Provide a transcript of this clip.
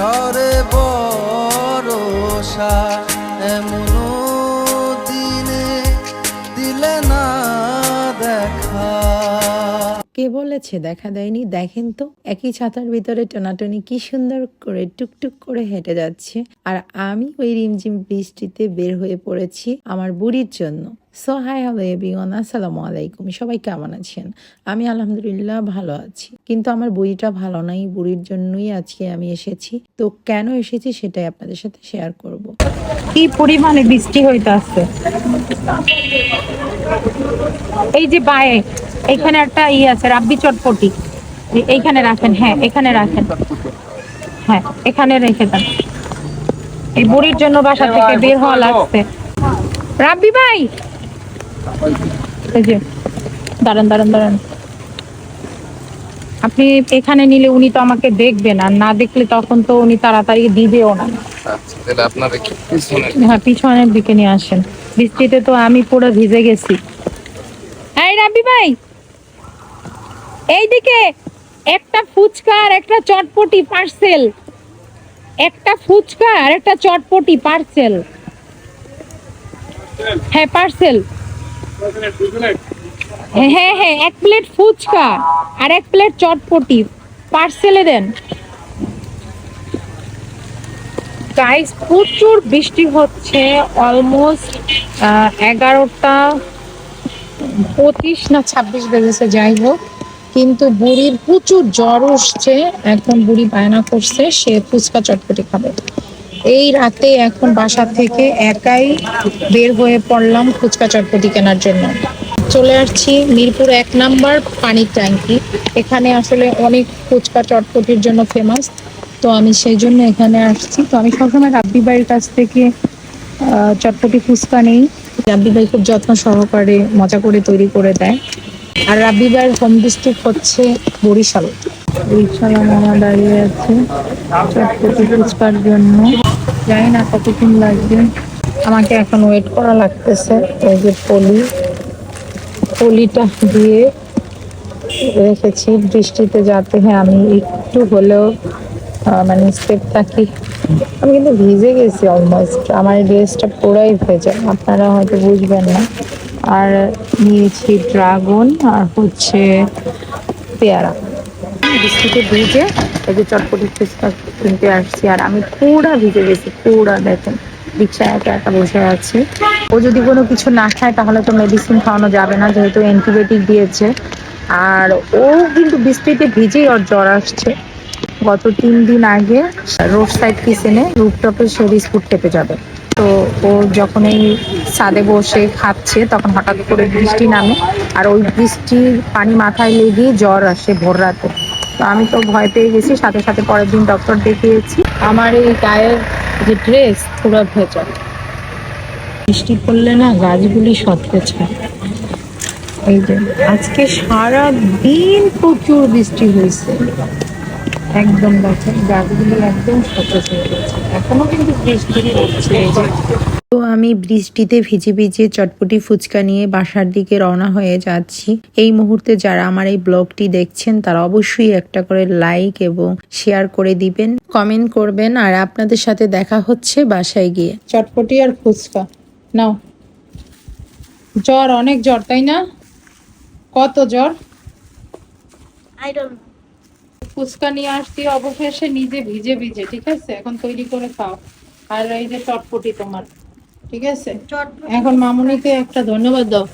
ঝরে বরষা এমন দিনে দিলে না দেখা। কে বলেছে দেখা দেয়নি? দেখেন তো, একই ছাতার ভিতরে টানাটানি কি সুন্দর করে টুকটুক করে হেঁটে যাচ্ছে। আর আমি ওই রিমঝিম বৃষ্টিতে বের হয়ে পড়েছি আমার বুড়ির জন্য। সো হাই হ্যালো এভরিওয়ান আসসালামু আলাইকুম সবাই কেমন আছেন? আমি আলহামদুলিল্লাহ ভালো আছি। কিন্তু আমার বুড়িটা ভালো নাই, বুড়ির জন্যই আজকে আমি এসেছি। তো কেন এসেছি সেটাই আপনাদের সাথে শেয়ার করব। কি পরিমাণে বৃষ্টি হইতে আসছে এই যে বায়ে, এখানে একটা ই আছে, রাব্বি চটপটি। এইখানে রাখেন হ্যাঁ এখানে রাখেন। হ্যাঁ এখানে রেখে দেন। এই বুড়ির জন্য বাসা থেকে বের হওয়া লাগছে। রাব্বি ভাই! এই যে দাঁড়ান দাঁড়ান দাঁড়ান। আপনি এখানে নিলে উনি তো আমাকে দেখবেন আর না দেখলে তখন তো উনি তাড়াতাড়ি দিবেও না। আচ্ছা হ্যাঁ পিছনের দিকে নিয়ে আসেন। বৃষ্টিতে তো আমি পুরো ভিজে গেছি। এই রাবি ভাই এইদিকে একটা ফুচকা আর একটা চটপটি পার্সেল। একটা ফুচকা আর একটা চটপটি পার্সেল। হ্যাঁ পার্সেল। হ্যাঁ হ্যাঁ এক প্লেট ফুচকা আর এক প্লেট চটপটি। পার্সেলে দেন। গাইস প্রচুর বৃষ্টি হচ্ছে অলমোস্ট এগারোটা পঁচিশ না ছাব্বিশ বেজেছে, যাই হোক। কিন্তু বুড়ির প্রচুর জ্বর উঠছে, এখন বুড়ি বায়না করছে, সে ফুচকা চটপটি খাবে। এই রাতে এখন বাসা থেকে একাই বের হয়ে পড়লাম ফুচকা চটপটি কেনার জন্য। চলে আসছি মিরপুর এক নাম্বার পানির ট্যাঙ্কি। এখানে আসলে অনেক ফুচকা চটপটির জন্য ফেমাস তো আমি সেই জন্য এখানে আসছি। তো আমি সবসময় রাব্বি ভাইয়ের কাছ থেকে চটপটি ফুচকা নেই। রাব্বি ভাই খুব যত্ন সহকারে মজা করে তৈরি করে দেয়। আর রাব্বি ভাইয়ের হোম ডিস্ট্রিক্ট হচ্ছে বরিশাল। বরিশাল মামা দাঁড়িয়ে আছে চটপটি ফুচকার জন্য। জানি না কতক্ষণ লাগবে। আমাকে এখন ওয়েট করা লাগতেছে। এই যে পলি, পলিটা দিয়ে রেখেছি। বৃষ্টিতে যাতে হ্যাঁ আমি একটু হলেও মানে স্টেপ থাকি। আমি কিন্তু ভিজে গেছি অলমোস্ট আমার ড্রেসটা পুরাই ভেজা। আপনারা হয়তো বুঝবেন না। আর নিয়েছি ড্রাগন আর হচ্ছে পেয়ারা। বৃষ্টিতে ভিজে যে চটপটি ফুচকা কিনতে আসছি আর আমি পুরা ভিজে গেছি, পুরা দেখেন। রিক্সায় একা একা বসে আছি। ও যদি কোনো কিছু না খায় তাহলে তো মেডিসিন খাওয়ানো যাবে না, যেহেতু অ্যান্টিবায়োটিক দিয়েছে। আর ও কিন্তু বৃষ্টিতে ভিজেই ওর জ্বর আসছে। গত তিন দিন আগে রোড সাইড কিচেনে রুপটপে সে বিস্কুট খেতে যাবে। তো ও যখন এই ছাদে বসে খাচ্ছে, তখন হঠাৎ করে বৃষ্টি নামে। আর ওই বৃষ্টির পানি মাথায় লেগে জ্বর আসে ভোর রাতে। তো আমি তো ভয় পেয়ে গেছি, সাথে সাথে পরের দিন ডক্টর দেখিয়েছি। আমার এই গায়ের যে ড্রেস পুরো ভেজা। বৃষ্টি পড়লে না গাছগুলি হয় এই যে, আজকে সারা দিন প্রচুর বৃষ্টি হয়েছে। একদম দেখেন গাছগুলি একদম সতেজ হয়ে গেছে। এখনও কিন্তু বৃষ্টি যে তো আমি বৃষ্টিতে ভিজে ভিজে চটপটি ফুচকা নিয়ে বাসার দিকে রওনা হয়ে যাচ্ছি। এই মুহূর্তে যারা আমার এই ব্লগটি দেখছেন তারা অবশ্যই একটা করে লাইক এবং শেয়ার করে দিবেন কমেন্ট করবেন আর আপনাদের সাথে দেখা হচ্ছে বাসায় গিয়ে। চটপটি আর ফুচকা। নাও। জ্বর অনেক জ্বর তাই না? কত জ্বর? Know. ফুচকা নিয়ে আসছি অবশেষে নিজে ভিজে ভিজে ঠিক আছে? এখন তৈরি করে খাও। আর এই যে চটপটি তোমার ঠিক আছে? এখন মামুনিকে একটা ধন্যবাদ দাও।